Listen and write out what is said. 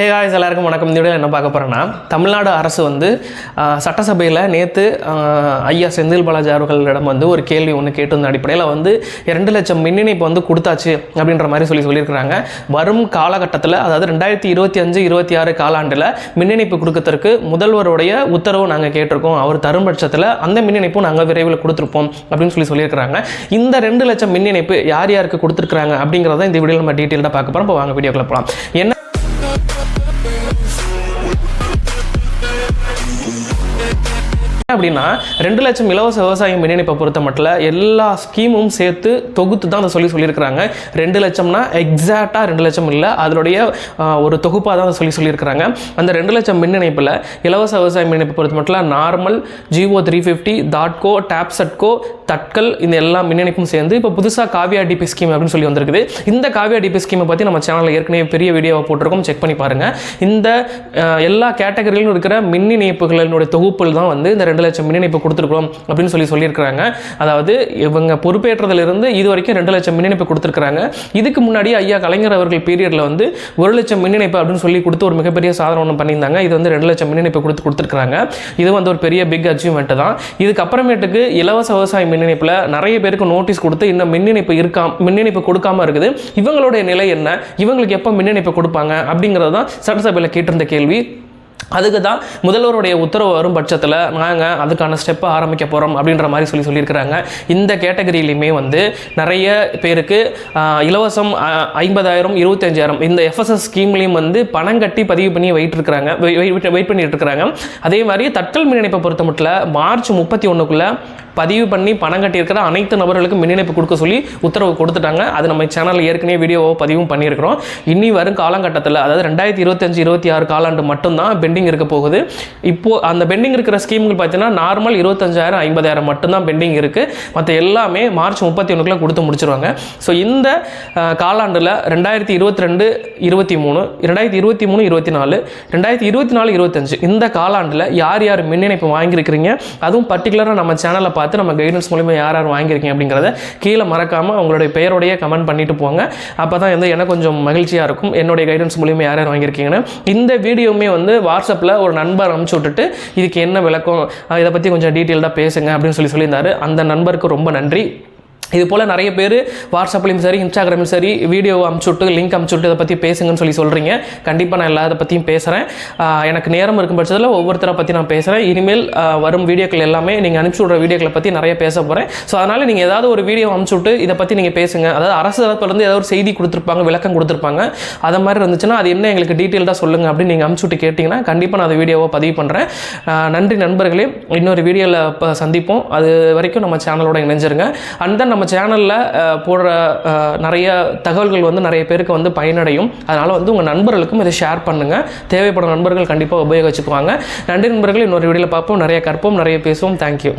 Hey guys எல்லாருக்கும் வணக்கம். இந்த வீடியோ என்ன பார்க்க போகிறேன்னா தமிழ்நாடு அரசு வந்து சட்டசபையில் நேற்று ஐயா செந்தில் பாலாஜி அவர்களிடம் வந்து ஒரு கேள்வி ஒன்று கேட்டிருந்த அடிப்படையில் வந்து இரண்டு லட்சம் மின் இணைப்பு வந்து கொடுத்தாச்சு அப்படின்ற மாதிரி சொல்லி சொல்லியிருக்கிறாங்க. வரும் காலகட்டத்தில் அதாவது ரெண்டாயிரத்தி இருபத்தி அஞ்சு இருபத்தி ஆறு காலாண்டில் மின் இணைப்பு கொடுக்கறதுக்கு முதல்வருடைய உத்தரவு நாங்கள் கேட்டிருக்கோம். அவர் தரும் பட்சத்தில் அந்த மின் இணைப்பும் நாங்கள் விரைவில் கொடுத்துருப்போம் அப்படின்னு சொல்லி சொல்லியிருக்கிறாங்க. இந்த ரெண்டு லட்சம் மின் இணைப்பு யார் யாருக்கு கொடுத்துருக்குறாங்க அப்படிங்கிறத இந்த வீடியோவில் நம்ம டீட்டெயிலாக பார்க்க போகிறோம் இப்போ வாங்க வீடியோக்குள்ள போகலாம் என்ன அப்படின்னா ரெண்டு லட்சம் இலவச விவசாய மின் இணைப்பை பொறுத்த மட்டும் எல்லா ஸ்கீமும் சேர்த்து தொகுத்து தான் அதை சொல்லி சொல்லியிருக்கிறாங்க. ரெண்டு லட்சம்னா எக்ஸாக்டாக ரெண்டு லட்சம் இல்லை அதனுடைய ஒரு தொகுப்பாக தான் அதை சொல்லி சொல்லியிருக்கிறாங்க. அந்த ரெண்டு லட்சம் மின் இணைப்பில் இலவச விவசாய மின் இணைப்பை பொறுத்த மட்டும் நார்மல் ஜிஓ த்ரீ ஃபிஃப்டி தாட்கோ டேப்சட்கோ தட்கல் இந்த எல்லா மின் இணைப்பும் சேர்ந்து இப்போ புதுசாக காவியா டிபி ஸ்கீம் அப்படின்னு சொல்லி வந்திருக்குது. இந்த காவியா டிபி ஸ்கீமை பற்றி நம்ம சேனலில் ஏற்கனவே பெரிய வீடியோவை போட்டிருக்கோம். செக் பண்ணி பாருங்கள் இந்த எல்லா கேட்டகரியிலும் இருக்கிற மின் இணைப்புகளினுடைய தொகுப்பில் தான் வந்து இந்த ரெண்டு லட்சம் மின் இணைப்பு கொடுத்துருக்குறோம் அப்படின்னு சொல்லி சொல்லியிருக்கிறாங்க. அதாவது இவங்க பொறுப்பேற்றதிலிருந்து இது வரைக்கும் ரெண்டு லட்சம் மின் இணைப்பு கொடுத்துருக்காங்க இதுக்கு முன்னாடி ஐயா கலைஞர் அவர்கள் பீரியடில் வந்து ஒரு லட்சம் மின் இணைப்பு அப்படின்னு சொல்லி கொடுத்து ஒரு மிகப்பெரிய சாதனை ஒன்று பண்ணியிருந்தாங்க. இது வந்து ரெண்டு லட்சம் மின் இணைப்பு கொடுத்து கொடுத்துருக்காங்க இது வந்து ஒரு பெரிய பிக் அச்சீவ்மெண்ட் தான். இதுக்கப்புறமேட்டுக்கு இலவச விவசாய மின் இணைப்பில் நிறைய பேருக்கு நோட்டீஸ் கொடுத்து இன்னும் மின் இணைப்பு இருக்கா மின் இணைப்பு கொடுக்காம இருக்குது. இவங்களுடைய நிலை என்ன? இவங்களுக்கு எப்போ மின் இணைப்பு கொடுப்பாங்க? அப்படிங்கிறது தான் சட்டசபையில் கேட்டிருந்த கேள்வி. அதுக்கு தான் முதல்வருடைய உத்தரவு வரும் பட்சத்தில் நாங்கள் அதுக்கான ஸ்டெப்பை ஆரம்பிக்க போகிறோம் அப்படின்ற மாதிரி சொல்லி சொல்லியிருக்கிறாங்க. இந்த கேட்டகரியிலையுமே வந்து நிறைய பேருக்கு இலவசம் ஐம்பதாயிரம் இருபத்தஞ்சாயிரம் இந்த எஃப்எஸ்எஸ் ஸ்கீம்லேயும் வந்து பணம் கட்டி பதிவு பண்ணி வெயிட் இருக்கிறாங்க வெயிட் பண்ணிட்டு இருக்கிறாங்க அதே மாதிரி தட்கல் மின் இணைப்பை பொறுத்த மட்டும் மார்ச் முப்பத்தி ஒன்றுக்குள்ளே பதிவு பண்ணி பணம் கட்டியிருக்கிற அனைத்து நபர்களுக்கும் மின் இணைப்பு கொடுக்க சொல்லி உத்தரவு கொடுத்துட்டாங்க. அது நம்ம சேனலில் ஏற்கனவே வீடியோவோ பதிவும் பண்ணியிருக்கிறோம். இனி வரும் காலகட்டத்தில் அதாவது ரெண்டாயிரத்தி இருபத்தஞ்சு இருபத்தி ஆறு காலாண்டு மட்டும்தான் பெண்டிங் இருக்க போகுது. இப்போ அந்த பெண்டிங் இருக்கிற ஸ்கீம்கள் பார்த்தீங்கன்னா நார்மல் இருபத்தஞ்சாயிரம் ஐம்பதாயிரம் மட்டும்தான் பெண்டிங் இருக்குது மற்ற எல்லாமே மார்ச் முப்பத்தி ஒன்றுக்குள்ள கொடுத்து முடிச்சிருவாங்க. ஸோ இந்த காலாண்டில் ரெண்டாயிரத்தி இருபத்தி ரெண்டு இருபத்தி மூணு ரெண்டாயிரத்தி இருபத்தி மூணு இருபத்தி நாலு ரெண்டாயிரத்தி இருபத்தி நாலு இருபத்தஞ்சு இந்த காலாண்டில் யார் யார் மின் இணைப்பு வாங்கியிருக்கிறீங்க? அதுவும் பர்டிகுலராக நம்ம சேனலை பார்த்து நம்ம கைடன்ஸ் மூலிமா யார் யார் வாங்கியிருக்கீங்க அப்படிங்கிறத கீழே மறக்காமல் உங்களுடைய பெயரோடைய கமெண்ட் பண்ணிட்டு போங்க. அப்போ தான் வந்து எனக்கு கொஞ்சம் மகிழ்ச்சியாக இருக்கும். என்னுடைய கைடன்ஸ் மூலிமா யார் யார் வாங்கியிருக்கீங்கன்னு. இந்த வீடியோவுமே வந்து வாட்ஸ்அப்பில் ஒரு நண்பர் அனுப்பிச்சு விட்டுட்டு இதுக்கு என்ன விளக்கம்? இதை பற்றி கொஞ்சம் டீட்டெயில்டாக பேசுங்க அப்படின்னு சொல்லி சொல்லியிருந்தாரு. அந்த நண்பருக்கு ரொம்ப நன்றி. இது போல் நிறைய பேர் வாட்ஸ்அப்லையும் சரி இன்ஸ்டாகிராம்லையும் சரி வீடியோ அமுச்சுட்டு லிங்க் அமுச்சுட்டு இதை பற்றி பேசுங்கன்னு சொல்லி சொல்கிறீங்க கண்டிப்பாக நான் எல்லா இதை பற்றியும் பேசுகிறேன் எனக்கு நேரம் இருக்கும் பட்சத்தில் ஒவ்வொருத்தரை பற்றி நான் பேசுகிறேன் இனிமேல் வரும் வீடியோக்கள் எல்லாமே நீங்கள் அனுப்பிச்சி விட்ற வீடியோக்களை பற்றி நிறைய பேச போகிறேன் ஸோ அதனால் நீங்கள் ஏதாவது ஒரு வீடியோ அமுச்சுட்டு இதை பற்றி நீங்கள் பேசுங்க. அதாவது அரசு தரப்புலேருந்து ஏதாவது ஒரு செய்தி கொடுத்துருப்பாங்க விளக்கம் கொடுத்துருப்பாங்க. அது மாதிரி இருந்துச்சுன்னா அது என்ன எங்களுக்கு டீட்டெயில்டாக சொல்லுங்கள் அப்படின்னு நீங்கள் அமுச்சுட்டு கேட்டிங்கன்னா கண்டிப்பாக நான் அந்த வீடியோவை பதிவு பண்ணுறேன் நன்றி நண்பர்களே. இன்னொரு வீடியோவில் இப்போ சந்திப்போம். அது வரைக்கும் நம்ம சேனலோட இணைஞ்சிருங்க. அண்ட் தென் நம்ம நம்ம சேனலில் போடுற நிறைய தகவல்கள் வந்து நிறைய பேருக்கு வந்து பயனடையும். அதனால் வந்து உங்கள் நண்பர்களுக்கும் இதை ஷேர் பண்ணுங்கள் தேவைப்படும் நண்பர்கள் கண்டிப்பாக உபயோகிச்சுக்குவாங்க. நன்றி நண்பர்கள். இன்னொரு வீடியோவில் பார்ப்போம். நிறைய கற்போம். நிறைய பேசுவோம். தேங்க்யூ